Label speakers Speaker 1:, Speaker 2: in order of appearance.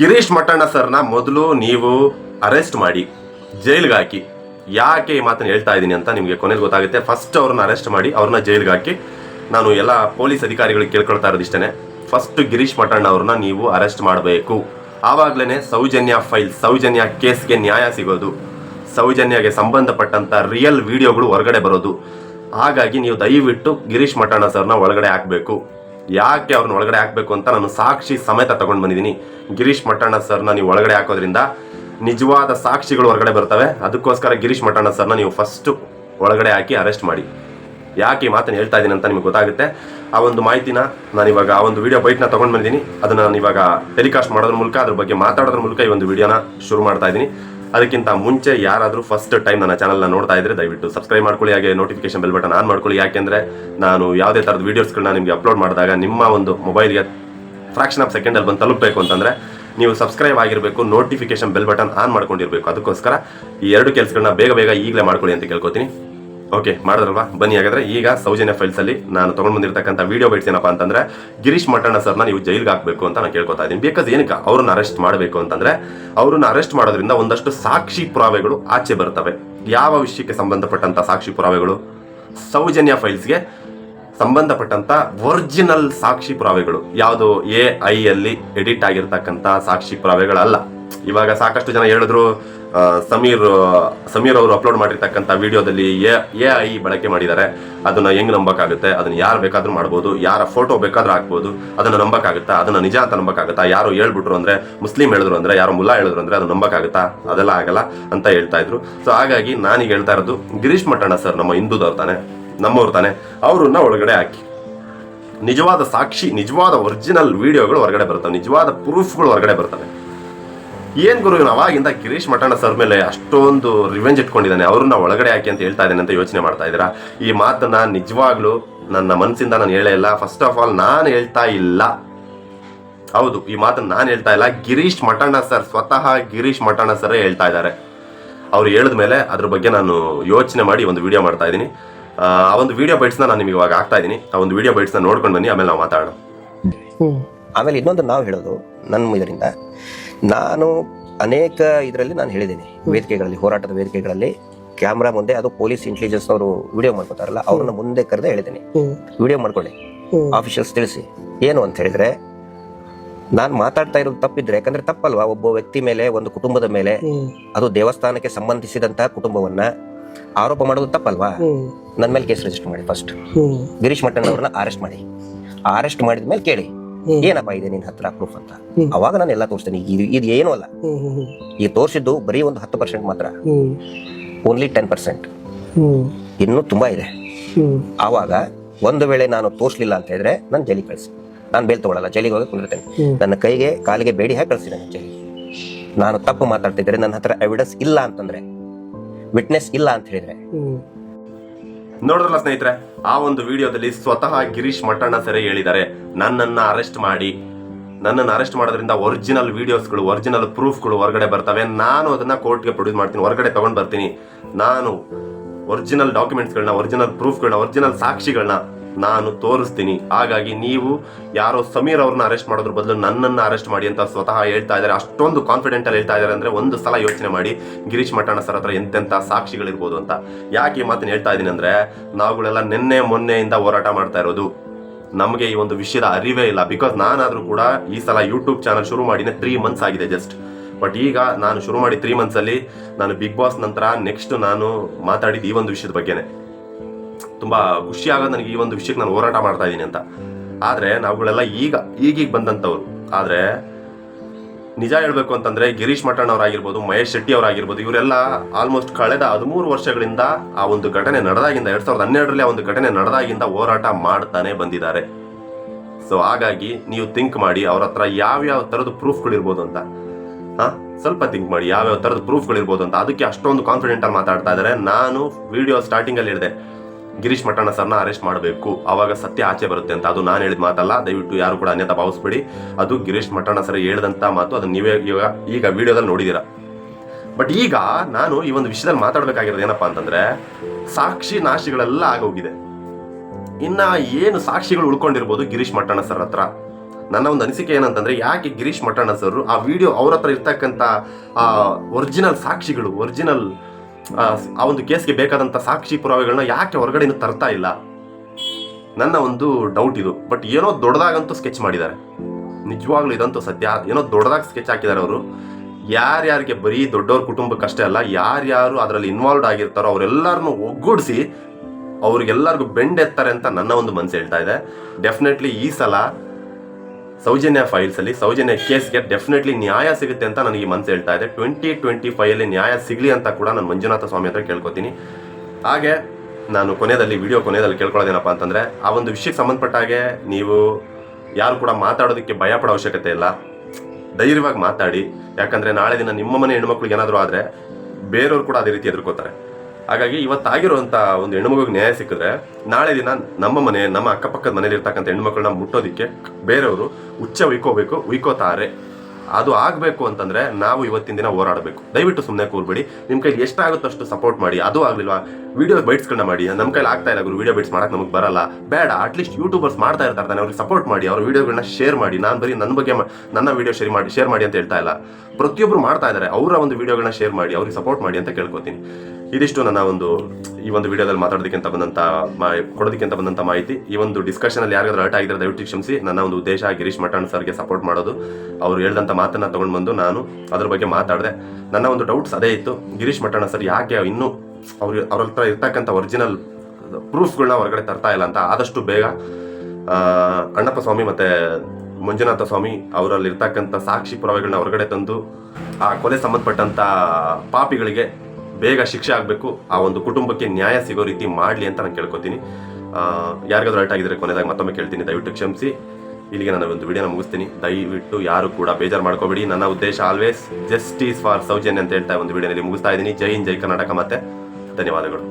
Speaker 1: ಗಿರೀಶ್ ಮಟ್ಟಣ್ಣ ಸರ್ನ ಮೊದಲು ನೀವು ಅರೆಸ್ಟ್ ಮಾಡಿ, ಜೈಲ್ಗೆ ಹಾಕಿ. ಯಾಕೆ ಈ ಮಾತನ್ನು ಹೇಳ್ತಾ ಇದ್ದೀನಿ ಅಂತ ನಿಮಗೆ ಕೊನೆಗೆ ಗೊತ್ತಾಗುತ್ತೆ. ಫಸ್ಟ್ ಅವ್ರನ್ನ ಅರೆಸ್ಟ್ ಮಾಡಿ, ಅವ್ರನ್ನ ಜೈಲ್ಗೆ ಹಾಕಿ. ನಾನು ಎಲ್ಲ ಪೊಲೀಸ್ ಅಧಿಕಾರಿಗಳಿಗೆ ಕೇಳ್ಕೊಳ್ತಾ ಇರೋದಿಷ್ಟೇ ಫಸ್ಟ್ ಗಿರೀಶ್ ಮಟ್ಟಣ್ಣ ಅವ್ರನ್ನ ನೀವು ಅರೆಸ್ಟ್ ಮಾಡಬೇಕು. ಆವಾಗಲೇ ಸೌಜನ್ಯ ಫೈಲ್, ಸೌಜನ್ಯ ಕೇಸ್ಗೆ ನ್ಯಾಯ ಸಿಗೋದು. ಸೌಜನ್ಯಗೆ ಸಂಬಂಧಪಟ್ಟಂತ ರಿಯಲ್ ವಿಡಿಯೋಗಳು ಹೊರಗಡೆ ಬರೋದು. ಹಾಗಾಗಿ ನೀವು ದಯವಿಟ್ಟು ಗಿರೀಶ್ ಮಟ್ಟಣ್ಣ ಸರ್ನ ಒಳಗಡೆ ಹಾಕಬೇಕು. ಯಾಕೆ ಅವ್ರನ್ನ ಒಳಗಡೆ ಹಾಕಬೇಕು ಅಂತ ನಾನು ಸಾಕ್ಷಿ ಸಮೇತ ತಗೊಂಡು ಬಂದಿದ್ದೀನಿ. ಗಿರೀಶ್ ಮಟ್ಟಣ್ಣ ಸರ್ನ ನೀವು ಒಳಗಡೆ ಹಾಕೋದ್ರಿಂದ ನಿಜವಾದ ಸಾಕ್ಷಿಗಳು ಹೊರಗಡೆ ಬರ್ತವೆ. ಅದಕ್ಕೋಸ್ಕರ ಗಿರೀಶ್ ಮಟ್ಟಣ್ಣ ಸರ್ನ ನೀವು ಫಸ್ಟ್ ಒಳಗಡೆ ಹಾಕಿ ಅರೆಸ್ಟ್ ಮಾಡಿ. ಯಾಕೆ ಈ ಮಾತನ್ನು ಹೇಳ್ತಾ ಇದ್ದೀನಿ ಅಂತ ನಿಮಗೆ ಗೊತ್ತಾಗುತ್ತೆ. ಆ ಒಂದು ಮಾಹಿತಿನ ನಾನು ಇವಾಗ ಆ ಒಂದು ವಿಡಿಯೋ ಬೈಟ್ನ ತಗೊಂಡು ಬಂದಿದ್ದೀನಿ. ಅದನ್ನ ನಾನು ಇವಾಗ ಟೆಲಿಕಾಸ್ಟ್ ಮಾಡೋದ್ರ ಮೂಲಕ, ಅದ್ರ ಬಗ್ಗೆ ಮಾತಾಡೋದ್ರ ಮೂಲಕ ಈ ಒಂದು ವಿಡಿಯೋನ ಶುರು ಮಾಡ್ತಾ ಇದ್ದೀನಿ. ಅದಕ್ಕಿಂತ ಮುಂಚೆ ಯಾರಾದರೂ ಫಸ್ಟ್ ಟೈಮ್ ನನ್ನ ಚಾನಲ್ನ ನೋಡ್ತಾ ಇದ್ರೆ ದಯವಿಟ್ಟು ಸಬ್ಸ್ಕ್ರೈಬ್ ಮಾಡ್ಕೊಳ್ಳಿ, ಹಾಗೆ ನೋಟಿಫಿಕೇಶನ್ ಬೆಲ್ ಬಟನ್ ಆನ್ ಮಾಡ್ಕೊಳ್ಳಿ. ಯಾಕೆಂದ್ರೆ ನಾನು ಯಾವುದೇ ಥರದ ವೀಡಿಯೋಸ್ಗಳನ್ನ ನಿಮಗೆ ಅಪ್ಲೋಡ್ ಮಾಡಿದಾಗ ನಿಮ್ಮ ಒಂದು ಮೊಬೈಲ್ಗೆ ಫ್ರಾಕ್ಷನ್ ಆಫ್ ಸೆಕೆಂಡಲ್ಲಿ ಬಂದು ತಲುಪಬೇಕು ಅಂತಂದರೆ ನೀವು ಸಬ್ಸ್ಕ್ರೈಬ್ ಆಗಿರಬೇಕು ನೋಟಿಫಿಕೇಶನ್ ಬೆಲ್ ಬಟನ್ ಆನ್ ಮಾಡ್ಕೊಂಡಿರಬೇಕು. ಅದಕ್ಕೋಸ್ಕರ ಈ ಎರಡು ಕೆಲಸಗಳನ್ನ ಬೇಗ ಬೇಗ ಈಗಲೇ ಮಾಡ್ಕೊಳ್ಳಿ ಅಂತ ಕೇಳ್ಕೊತೀನಿ. ಓಕೆ ಮಾಡಿದ್ರಲ್ವಾ ಬನ್ನಿ ಹಾಗಾದ್ರೆ, ಈಗ ಸೌಜನ್ಯ ಫೈಲ್ಸ್ ಅಲ್ಲಿ ನಾನು ತಗೊಂಡ್ ಬಂದಿರತಕ್ಕಂಥ ವಿಡಿಯೋ ಬೈಟ್ಸ್ ಏನಪ್ಪಾ ಅಂತಂದ್ರೆ, ಗಿರೀಶ್ ಮಟ್ಟಣ್ಣ ಸರ್ನ ನೀವು ಜೈಲ್ಗೆ ಹಾಕಬೇಕು ಅಂತ ನಾನು ಕೇಳ್ಕೊತಾ ಇದ್ದೀನಿ. ಬಿಕಾಸ್ ಏನಕ್ಕೆ ಅವ್ರನ್ನ ಅರೆಸ್ಟ್ ಮಾಡಬೇಕು ಅಂತಂದ್ರೆ, ಅವ್ರನ್ನ ಅರೆಸ್ಟ್ ಮಾಡೋದ್ರಿಂದ ಒಂದಷ್ಟು ಸಾಕ್ಷಿ ಪುರಾವೆಗಳು ಆಚೆ ಬರ್ತವೆ. ಯಾವ ವಿಷಯಕ್ಕೆ ಸಂಬಂಧಪಟ್ಟಂತ ಸಾಕ್ಷಿ ಪುರಾವೆಗಳು? ಸೌಜನ್ಯ ಫೈಲ್ಸ್ಗೆ ಸಂಬಂಧಪಟ್ಟಂತ ಒರಿಜಿನಲ್ ಸಾಕ್ಷಿ ಪುರಾವೆಗಳು. ಯಾವುದು ಎ ಐ ಅಲ್ಲಿ ಎಡಿಟ್ ಆಗಿರ್ತಕ್ಕಂಥ ಸಾಕ್ಷಿ ಪುರಾವೆಗಳಲ್ಲ. ಇವಾಗ ಸಾಕಷ್ಟು ಜನ ಹೇಳಿದ್ರು ಸಮೀರ್ ಸಮೀರ್ ಅವರು ಅಪ್ಲೋಡ್ ಮಾಡಿರ್ತಕ್ಕಂಥ ವಿಡಿಯೋದಲ್ಲಿ ಎ ಎ ಐ ಬಳಕೆ ಮಾಡಿದ್ದಾರೆ. ಅದನ್ನ ಹೆಂಗ್ ನಂಬಕ್ಕಾಗುತ್ತೆ? ಅದನ್ನ ಯಾರು ಬೇಕಾದ್ರೂ ಮಾಡ್ಬೋದು. ಯಾರ ಫೋಟೋ ಬೇಕಾದ್ರೂ ಹಾಕ್ಬೋದು. ಅದನ್ನ ನಂಬಕ್ಕಾಗುತ್ತಾ? ಅದನ್ನ ನಿಜ ಅಂತ ನಂಬಕ್ಕಾಗುತ್ತಾ? ಯಾರು ಹೇಳ್ಬಿಟ್ರು ಅಂದ್ರೆ, ಮುಸ್ಲಿಂ ಹೇಳಿದ್ರು ಅಂದ್ರೆ, ಯಾರು ಮುಲ್ಲಾ ಹೇಳಿದ್ರು ಅಂದ್ರೆ ಅದು ನಂಬಕ್ಕಾಗುತ್ತಾ? ಅದೆಲ್ಲ ಆಗಲ್ಲ ಅಂತ ಹೇಳ್ತಾ ಇದ್ರು. ಸೊ ಹಾಗಾಗಿ ನಾನೀಗ ಹೇಳ್ತಾ ಇರೋದು, ಗಿರೀಶ್ ಮಠಣ ಸರ್ ನಮ್ಮ ಹಿಂದೂದವ್ರು ತಾನೆ, ನಮ್ಮವ್ರು ತಾನೆ, ಅವ್ರನ್ನ ಒಳಗಡೆ ಹಾಕಿ. ನಿಜವಾದ ಸಾಕ್ಷಿ, ನಿಜವಾದ ಒರಿಜಿನಲ್ ವಿಡಿಯೋಗಳು ಹೊರಗಡೆ ಬರ್ತವೆ. ನಿಜವಾದ ಪ್ರೂಫ್ಗಳು ಹೊರಗಡೆ ಬರ್ತವೆ. ಏನ್ ಗುರು ಅವಾಗಿಂದ ಗಿರೀಶ್ ಮಠಣ ಸರ್ ಮೇಲೆ ಅಷ್ಟೊಂದು ರಿವೆಂಜ್ ಇಟ್ಕೊಂಡಿದ್ದಾನೆ. ಅವ್ರನ್ನ ಒಳಗಡೆ ಹಾಕಿ ಅಂತ ಹೇಳ್ತಾ ಇದ್ದಾನೆ ಅಂತ ಯೋಚನೆ ಮಾಡ್ತಾ ಇದ್ದೀರಾ? ಈ ಮಾತನ್ನ ನಿಜವಾಗ್ಲೂ ನನ್ನ ಮನಸ್ಸಿಂದ ನಾನು ಹೇಳೇ ಇಲ್ಲ. ಫಸ್ಟ್ ಆಫ್ ಆಲ್ ನಾನು ಹೇಳ್ತಾ ಇಲ್ಲ. ಹೌದು, ಈ ಮಾತನ್ನ ನಾನು ಹೇಳ್ತಾ ಇಲ್ಲ. ಗಿರೀಶ್ ಮಠಣ್ಣ ಸರ್, ಸ್ವತಃ ಗಿರೀಶ್ ಮಠಣ್ಣ ಸರ್ ಹೇಳ್ತಾ ಇದ್ದಾರೆ. ಅವ್ರು ಹೇಳಿದ ಮೇಲೆ ಅದ್ರ ಬಗ್ಗೆ ನಾನು ಯೋಚನೆ ಮಾಡಿ ಒಂದು ವಿಡಿಯೋ ಮಾಡ್ತಾ ಇದ್ದೀನಿ. ಆ ಆ ಒಂದು ವಿಡಿಯೋ ಬೈಟ್ಸ್ನ ನಾನು ನಿಮಗೆ ಇವಾಗ ಆಗ್ತಾ ಇದ್ದೀನಿ. ಆ ಒಂದು ವಿಡಿಯೋ ಬೈಟ್ಸ್ನ ನೋಡ್ಕೊಂಡು ಬನ್ನಿ, ಆಮೇಲೆ ನಾವು ಮಾತಾಡೋಣ.
Speaker 2: ಆಮೇಲೆ ಇನ್ನೊಂದು ನಾವು ಹೇಳೋದು ನನ್ನ ಇದರಿಂದ. ನಾನು ಅನೇಕ ಇದರಲ್ಲಿ ನಾನು ಹೇಳಿದ್ದೀನಿ ವೇದಿಕೆಗಳಲ್ಲಿ ಹೋರಾಟದ ವೇದಿಕೆಗಳಲ್ಲಿ ಕ್ಯಾಮ್ರಾ ಮುಂದೆ ಅದು ಪೊಲೀಸ್ ಇಂಟೆಲಿಜೆನ್ಸ್ ಅವರು ವಿಡಿಯೋ ಮಾಡ್ಕೋತಾರಲ್ಲ ಅವ್ರನ್ನ ಮುಂದೆ ಕರೆದೇ ಹೇಳಿದ್ದೀನಿ. ವಿಡಿಯೋ ಮಾಡ್ಕೊಳ್ಳಿ. ಆಫೀಷಿಯಲ್ಸ್ ತಿಳಿಸಿ. ಏನು ಅಂತ ಹೇಳಿದ್ರೆ ನಾನು ಮಾತಾಡ್ತಾ ಇರೋದು ತಪ್ಪಿದ್ರೆ ಯಾಕಂದ್ರೆ ತಪ್ಪಲ್ವಾ? ಒಬ್ಬ ವ್ಯಕ್ತಿ ಮೇಲೆ ಒಂದು ಕುಟುಂಬದ ಮೇಲೆ ಅದು ದೇವಸ್ಥಾನಕ್ಕೆ ಸಂಬಂಧಿಸಿದಂತಹ ಕುಟುಂಬವನ್ನ ಆರೋಪ ಮಾಡೋದು ತಪ್ಪಲ್ವಾ? ನನ್ನ ಮೇಲೆ ಕೇಸ್ ರಿಜಿಸ್ಟರ್ ಮಾಡಿ ಫಸ್ಟ್ ಗಿರೀಶ್ ಮಠನ್ ಅವ್ರನ್ನ ಅರೆಸ್ಟ್ ಮಾಡಿ. ಅರೆಸ್ಟ್ ಮಾಡಿದ ಮೇಲೆ ಕೇಳಿ. ಏನಪ್ಪ ಇದೆ ನಿನ್ ಹತ್ರ ಪ್ರೂಫ್ ಅಂತ? ಅವಾಗ ನಾನು ಎಲ್ಲ ತೋರಿಸ್ತೇನೆ. ಇದು ಇದು ಏನೂ ಅಲ್ಲ. ಈ ತೋರಿಸಿದ್ದು ಬರೀ ಒಂದು ಹತ್ತು ಪರ್ಸೆಂಟ್ ಮಾತ್ರ. ಓನ್ಲಿ ಟೆನ್ ಪರ್ಸೆಂಟ್ ಇನ್ನೂ ತುಂಬಾ ಇದೆ. ಆವಾಗ ಒಂದು ವೇಳೆ ನಾನು ತೋರಿಸ್ಲಿಲ್ಲ ಅಂತ ಹೇಳಿದ್ರೆ ನಾನು ಜೈಲಿಗೆ ಕಳಿಸಿ. ನಾನು ಬೇಲ್ ತಗೊಳ್ಳಲ್ಲ ಜೈಲಿಗೆ ಹೋಗಿ ಕುಂದಿರ್ತೇನೆ. ನನ್ನ ಕೈಗೆ ಕಾಲಿಗೆ ಬೇಡಿ ಹಾಕಿ ಕಳಿಸಿ ನಾನು ಜೈಲಿಗೆ. ನಾನು ತಪ್ಪು ಮಾತಾಡ್ತಿದ್ರೆ ನನ್ನ ಹತ್ರ ಎವಿಡೆನ್ಸ್ ಇಲ್ಲ ಅಂತಂದ್ರೆ ವಿಟ್ನೆಸ್ ಇಲ್ಲ ಅಂತ ಹೇಳಿದ್ರೆ
Speaker 1: ನೋಡಿದ್ರಲ್ಲ ಸ್ನೇಹಿತರೆ, ಆ ಒಂದು ವಿಡಿಯೋದಲ್ಲಿ ಸ್ವತಃ ಗಿರೀಶ್ ಮಟ್ಟಣ್ಣ ಸೆರೆ ಹೇಳಿದ್ದಾರೆ. ನನ್ನನ್ನ ಅರೆಸ್ಟ್ ಮಾಡಿ, ನನ್ನನ್ನು ಅರೆಸ್ಟ್ ಮಾಡೋದ್ರಿಂದ ಒರಿಜಿನಲ್ ವಿಡಿಯೋಸ್ಗಳು ಒರಿಜಿನಲ್ ಪ್ರೂಫ್ಗಳು ಹೊರಗಡೆ ಬರ್ತವೆ. ನಾನು ಅದನ್ನ ಕೋರ್ಟ್ಗೆ ಪ್ರೊಡ್ಯೂಸ್ ಮಾಡ್ತೀನಿ, ಹೊರಗಡೆ ತಗೊಂಡ್ ಬರ್ತೀನಿ. ನಾನು ಒರಿಜಿನಲ್ ಡಾಕ್ಯುಮೆಂಟ್ಸ್ಗಳನ್ನ ಒರಿಜಿನಲ್ ಪ್ರೂಫ್ಗಳನ್ನ ಒರಿಜಿನಲ್ ಸಾಕ್ಷಿಗಳನ್ನ ನಾನು ತೋರಿಸ್ತೀನಿ. ಹಾಗಾಗಿ ನೀವು ಯಾರೋ ಸಮೀರ್ ಅವ್ರನ್ನ ಅರೆಸ್ಟ್ ಮಾಡೋದ್ರ ಬದಲು ನನ್ನನ್ನು ಅರೆಸ್ಟ್ ಮಾಡಿ ಅಂತ ಸ್ವತಃ ಹೇಳ್ತಾ ಇದ್ದಾರೆ. ಅಷ್ಟೊಂದು ಕಾನ್ಫಿಡೆಂಟ್ ಅಲ್ಲಿ ಹೇಳ್ತಾ ಇದಾರೆ ಅಂದ್ರೆ ಒಂದು ಸಲ ಯೋಚನೆ ಮಾಡಿ ಗಿರೀಶ್ ಮಠಾಣ ಸರ್ ಹತ್ರ ಎಂತೆಂಥ ಸಾಕ್ಷಿಗಳಿರ್ಬೋದು ಅಂತ. ಯಾಕೆ ಈ ಮಾತನ್ನ ಹೇಳ್ತಾ ಇದ್ದೀನಿ ಅಂದ್ರೆ ನಾವುಗಳೆಲ್ಲ ನಿನ್ನೆ ಮೊನ್ನೆಯಿಂದ ಹೋರಾಟ ಮಾಡ್ತಾ ಇರೋದು. ನಮಗೆ ಈ ಒಂದು ವಿಷಯದ ಅರಿವೇ ಇಲ್ಲ. ಬಿಕಾಸ್ ನಾನಾದ್ರೂ ಕೂಡ ಈ ಸಲ ಯೂಟ್ಯೂಬ್ ಚಾನಲ್ ಶುರು ಮಾಡಿನೇ ತ್ರೀ ಮಂತ್ಸ್ ಆಗಿದೆ ಜಸ್ಟ್ ಬಟ್ ಈಗ ನಾನು ಶುರು ಮಾಡಿ ತ್ರೀ ಮಂತ್ಸ್ ಅಲ್ಲಿ ನಾನು ಬಿಗ್ ಬಾಸ್ ನಂತರ ನೆಕ್ಸ್ಟ್ ನಾನು ಮಾತಾಡಿದ ಈ ಒಂದು ವಿಷಯದ ಬಗ್ಗೆನೆ. ತುಂಬಾ ಖುಷಿಯಾಗೋದು ನನಗೆ ಈ ಒಂದು ವಿಷಯಕ್ಕೆ ನಾನು ಹೋರಾಟ ಮಾಡ್ತಾ ಇದ್ದೀನಿ ಅಂತ. ಆದರೆ ನಾವುಗಳೆಲ್ಲ ಈಗ, ಈಗೀಗ ಬಂದಂಥವ್ರು. ಆದರೆ ನಿಜ ಹೇಳಬೇಕು ಅಂತಂದ್ರೆ ಗಿರೀಶ್ ಮಠಣ್ ಅವರಾಗಿರ್ಬೋದು ಮಹೇಶ್ ಶೆಟ್ಟಿ ಅವರಾಗಿರ್ಬೋದು ಇವರೆಲ್ಲ ಆಲ್ಮೋಸ್ಟ್ ಕಳೆದ ಹದಿಮೂರು ವರ್ಷಗಳಿಂದ ಆ ಒಂದು ಘಟನೆ ನಡೆದಾಗಿಂದ, ಎರಡು ಸಾವಿರದ ಹನ್ನೆರಡರಲ್ಲಿ ಆ ಒಂದು ಘಟನೆ ನಡೆದಾಗಿಂದ ಹೋರಾಟ ಮಾಡ್ತಾನೆ ಬಂದಿದ್ದಾರೆ. ಸೊ ಹಾಗಾಗಿ ನೀವು ಥಿಂಕ್ ಮಾಡಿ, ಅವ್ರ ಹತ್ರ ಯಾವ್ಯಾವ ತರದ ಪ್ರೂಫ್ಗಳಿರ್ಬೋದು ಅಂತ. ಹಾಂ? ಸ್ವಲ್ಪ ಥಿಂಕ್ ಮಾಡಿ, ಯಾವ್ಯಾವ ಥರದ ಪ್ರೂಫ್ಗಳಿರ್ಬೋದು ಅಂತ. ಅದಕ್ಕೆ ಅಷ್ಟೊಂದು ಕಾನ್ಫಿಡೆಂಟ್ ಅಲ್ಲಿ ಮಾತಾಡ್ತಾ ಇದ್ದಾರೆ. ನಾನು ವಿಡಿಯೋ ಸ್ಟಾರ್ಟಿಂಗ್ ಅಲ್ಲಿ ಹೇಳಿದೆ. ಗಿರೀಶ್ ಮಠಣ್ಣ ಸರ್ನ ಅರೆಸ್ಟ್ ಮಾಡಬೇಕು. ಅವಾಗ ಸತ್ಯ ಆಚೆ ಬರುತ್ತೆ ಅಂತ. ಅದು ನಾನು ಹೇಳಿದ ಮಾತಲ್ಲ. ದಯವಿಟ್ಟು ಯಾರು ಕೂಡ ಅನ್ಯತಾ ಭಾವಿಸ್ಬೇಡಿ. ಅದು ಗಿರೀಶ್ ಮಠಣ್ಣ ಸರ್ ಹೇಳಿದಂತ ಮಾತು. ಅದನ್ನ ನೀವೇ ಈಗ ಈಗ ವಿಡಿಯೋದಲ್ಲಿ ನೋಡಿದೀರಾ. ಬಟ್ ಈಗ ನಾನು ಈ ಒಂದು ವಿಷಯದಲ್ಲಿ ಮಾತಾಡ್ಬೇಕಾಗಿರೋದು ಏನಪ್ಪಾ ಅಂತಂದ್ರೆ, ಸಾಕ್ಷಿ ನಾಶಿಗಳೆಲ್ಲ ಆಗೋಗಿದೆ. ಇನ್ನ ಏನು ಸಾಕ್ಷಿಗಳು ಉಳ್ಕೊಂಡಿರ್ಬೋದು ಗಿರೀಶ್ ಮಠಣ್ಣ ಸರ್ ಹತ್ರ? ನನ್ನ ಒಂದು ಅನಿಸಿಕೆ ಏನಂತಂದ್ರೆ, ಯಾಕೆ ಗಿರೀಶ್ ಮಠಣ್ಣ ಸರ್ ಆ ವಿಡಿಯೋ ಅವ್ರ ಹತ್ರ ಆ ಒರಿಜಿನಲ್ ಸಾಕ್ಷಿಗಳು ಒರಿಜಿನಲ್ ಆ ಒಂದು ಕೇಸ್ಗೆ ಬೇಕಾದಂಥ ಸಾಕ್ಷಿ ಪುರಾವೆಗಳನ್ನ ಯಾಕೆ ಹೊರಗಡೆ ಇನ್ನು ತರ್ತಾ ಇಲ್ಲ? ನನ್ನ ಒಂದು ಡೌಟ್ ಇದು. ಬಟ್ ಏನೋ ದೊಡ್ಡದಾಗಂತೂ ಸ್ಕೆಚ್ ಮಾಡಿದ್ದಾರೆ. ನಿಜವಾಗ್ಲೂ ಇದಂತೂ ಸತ್ಯ. ಏನೋ ದೊಡ್ಡದಾಗಿ ಸ್ಕೆಚ್ ಹಾಕಿದ್ದಾರೆ ಅವರು. ಯಾರ್ಯಾರಿಗೆ ಬರೀ ದೊಡ್ಡವ್ರ ಕುಟುಂಬಕ್ಕಷ್ಟೇ ಅಲ್ಲ, ಯಾರ್ಯಾರು ಅದರಲ್ಲಿ ಇನ್ವಾಲ್ವ್ ಆಗಿರ್ತಾರೋ ಅವರೆಲ್ಲರನ್ನು ಒಗ್ಗೂಡಿಸಿ ಅವ್ರಿಗೆಲ್ಲರಿಗೂ ಬೆಂಡೆತ್ತಾರೆ ಅಂತ ನನ್ನ ಒಂದು ಮನಸ್ಸು ಹೇಳ್ತಾ ಇದೆ. ಡೆಫಿನೆಟ್ಲಿ ಈ ಸಲ ಸೌಜನ್ಯ ಫೈಲ್ಸ್ ಅಲ್ಲಿ, ಸೌಜನ್ಯ ಕೇಸ್ಗೆ ಡೆಫಿನೆಟ್ಲಿ ನ್ಯಾಯ ಸಿಗುತ್ತೆ ಅಂತ ನನಗೆ ಮನಸ್ಸು ಹೇಳ್ತಾ ಇದೆ. ಟ್ವೆಂಟಿ ಟ್ವೆಂಟಿ ಫೈವ್ ಅಲ್ಲಿ ನ್ಯಾಯ ಸಿಗಲಿ ಅಂತ ಕೂಡ ನಾನು ಮಂಜುನಾಥ ಸ್ವಾಮಿ ಹತ್ರ ಕೇಳ್ಕೊತೀನಿ. ಹಾಗೆ ನಾನು ಕೊನೆಯಲ್ಲಿ ವಿಡಿಯೋ ಕೊನೆಯಲ್ಲಿ ಕೇಳ್ಕೊಳ್ಳೋದೇನಪ್ಪ ಅಂತಂದ್ರೆ, ಆ ಒಂದು ವಿಷಯಕ್ಕೆ ಸಂಬಂಧಪಟ್ಟ ಹಾಗೆ ನೀವು ಯಾರು ಕೂಡ ಮಾತಾಡೋದಕ್ಕೆ ಭಯ ಪಡೋ ಅವಶ್ಯಕತೆ ಇಲ್ಲ. ಧೈರ್ಯವಾಗಿ ಮಾತಾಡಿ. ಯಾಕಂದ್ರೆ ನಾಳೆ ದಿನ ನಿಮ್ಮ ಮನೆ ಹೆಣ್ಮಕ್ಳಿಗೆ ಏನಾದರೂ ಆದರೆ ಬೇರೆಯವ್ರು ಕೂಡ ಅದೇ ರೀತಿ ಎದುರ್ಕೋತಾರೆ. ಹಾಗಾಗಿ ಇವತ್ತಾಗಿರುವಂತ ಒಂದು ಹೆಣ್ಮಗುಗೆ ನ್ಯಾಯ ಸಿಕ್ಕಿದ್ರೆ ನಾಳೆ ದಿನ ನಮ್ಮ ಮನೆ, ನಮ್ಮ ಅಕ್ಕಪಕ್ಕದ ಮನೇಲಿ ಇರ್ತಕ್ಕಂಥ ಹೆಣ್ಮಕ್ಳನ್ನ ಮುಟ್ಟೋದಿಕ್ಕೆ ಬೇರೆಯವರು ಹುಚ್ಚ ಉಯ್ಕೋಬೇಕು ಉಯ್ಕೋತಾರೆ ಅದು ಆಗಬೇಕು ಅಂತಂದ್ರೆ ನಾವು ಇವತ್ತಿನ ದಿನ ಹೋರಾಡಬೇಕು. ದಯವಿಟ್ಟು ಸುಮ್ಮನೆ ಕೂರ್ಬೇಡಿ. ನಿಮ್ಮ ಕೈಲಿ ಎಷ್ಟಾಗುತ್ತೋ ಅಷ್ಟು ಸಪೋರ್ಟ್ ಮಾಡಿ. ಅದು ಆಗ್ಲಿಲ್ವಾ? ವಿಡಿಯೋ ಬೈಟ್ಸ್ಗಳನ್ನ ಮಾಡಿ. ನಮ್ಮ ಕೈಲಿ ಆಗ್ತಾ ಇಲ್ಲ ಗುರು ವಿಡಿಯೋ ಬೈಟ್ಸ್ ಮಾಡಕ್ ನಮಗೆ ಬರಲ್ಲ. ಬೇಡ ಅಟ್ಲೀಸ್ಟ್ ಯೂಟ್ಯೂಬರ್ಸ್ ಮಾಡ್ತಾ ಇರ್ತಾರೆ ತಾನೆ. ಅವ್ರಿಗೆ ಸಪೋರ್ಟ್ ಮಾಡಿ, ಅವ್ರ ವಿಡಿಯೋಗಳನ್ನ ಶೇರ್ ಮಾಡಿ. ನಾನು ಬರೀ ನನ್ನ ಬಗ್ಗೆ ನನ್ನ ವಿಡಿಯೋ ಶೇರ್ ಮಾಡಿ ಶೇರ್ ಮಾಡಿ ಅಂತ ಹೇಳ್ತಾ ಇಲ್ಲ. ಪ್ರತಿಯೊಬ್ಬರು ಮಾಡ್ತಾ ಇದ್ದಾರೆ. ಅವರ ಒಂದು ವಿಡಿಯೋಗಳನ್ನ ಶೇರ್ ಮಾಡಿ, ಅವ್ರಿಗೆ ಸಪೋರ್ಟ್ ಮಾಡಿ ಅಂತ ಕೇಳ್ಕೊತೀನಿ. ಇದಿಷ್ಟು ನನ್ನ ಒಂದು ಈ ಒಂದು ವಿಡಿಯೋದಲ್ಲಿ ಮಾತಾಡೋದಕ್ಕೆ ಅಂತ ಬಂದಂತ ಮಾ- ಕೊಡೋದಕ್ಕೆ ಅಂತ ಬಂದಂತ ಮಾಹಿತಿ. ಈ ಒಂದು ಡಿಸ್ಕಷನ್ ಅಲ್ಲಿ ಯಾರಿಗಾದ್ರೂ ಅಲರ್ಟ್ ಆಗಿದ್ರೆ ದಯವಿಟ್ಟು ಕ್ಷಮಿಸಿ. ನನ್ನ ಒಂದು ಉದ್ದೇಶ ಗಿರೀಶ್ ಮಠಾಣ್ ಸರ್ಗೆ ಸಪೋರ್ಟ್ ಮಾಡೋದು. ಅವ್ರು ಹೇಳ್ದಂತ ಮಾತನ್ನ ತಗೊಂಡು ಬಂದು ನಾನು ಅದ್ರ ಬಗ್ಗೆ ಮಾತಾಡಿದೆ. ನನ್ನ ಒಂದು ಡೌಟ್ಸ್ ಅದೇ ಇತ್ತು. ಗಿರೀಶ್ ಮಠಾಣ ಸರ್ ಯಾಕೆ ಇನ್ನೂ ಅವ್ರ ಅವ್ರ ಹತ್ರ ಇರ್ತಕ್ಕಂಥ ಒರಿಜಿನಲ್ ಪ್ರೂಫ್ಗಳನ್ನ ಹೊರಗಡೆ ತರ್ತಾ ಇಲ್ಲ ಅಂತ ಆದಷ್ಟು ಬೇಗ ಅಣ್ಣಪ್ಪ ಸ್ವಾಮಿ ಮತ್ತೆ ಮಂಜುನಾಥ ಸ್ವಾಮಿ ಅವರಲ್ಲಿ ಇರ್ತಕ್ಕಂಥ ಸಾಕ್ಷಿ ಪುರಾವೆಗಳನ್ನ ಹೊರಗಡೆ ತಂದು, ಆ ಕೊಲೆ ಸಂಬಂಧಪಟ್ಟಂತ ಪಾಪಿಗಳಿಗೆ ಬೇಗ ಶಿಕ್ಷೆ ಆಗಬೇಕು, ಆ ಒಂದು ಕುಟುಂಬಕ್ಕೆ ನ್ಯಾಯ ಸಿಗೋ ರೀತಿ ಮಾಡಲಿ ಅಂತ ನಾನು ಕೇಳ್ಕೊತೀನಿ. ಯಾರಿಗಾದ್ರೂ ಅಲ್ಟ್ ಆಗಿದ್ರೆ ಕೊನೆದಾಗ ಮತ್ತೊಮ್ಮೆ ಕೇಳ್ತೀನಿ. ದಯವಿಟ್ಟು ಕ್ಷಮಿಸಿ. ಇಲ್ಲಿಗೆ ನಾನು ಒಂದು ವಿಡಿಯೋನ ಮುಗಿಸ್ತೀನಿ. ದಯವಿಟ್ಟು ಯಾರು ಕೂಡ ಬೇಜಾರು ಮಾಡ್ಕೋಬೇಡಿ. ನನ್ನ ಉದ್ದೇಶ ಆಲ್ವೇಸ್ ಜಸ್ಟಿಸ್ ಫಾರ್ ಸೌಜನ್ಯ ಅಂತ ಹೇಳ್ತಾ ಒಂದು ವಿಡಿಯೋನಲ್ಲಿ ಮುಗಿಸ್ತಾ ಇದ್ದೀನಿ. ಜೈ ಹಿಂದ್, ಜೈ ಕರ್ನಾಟಕ ಮತ್ತೆ. ಧನ್ಯವಾದಗಳು.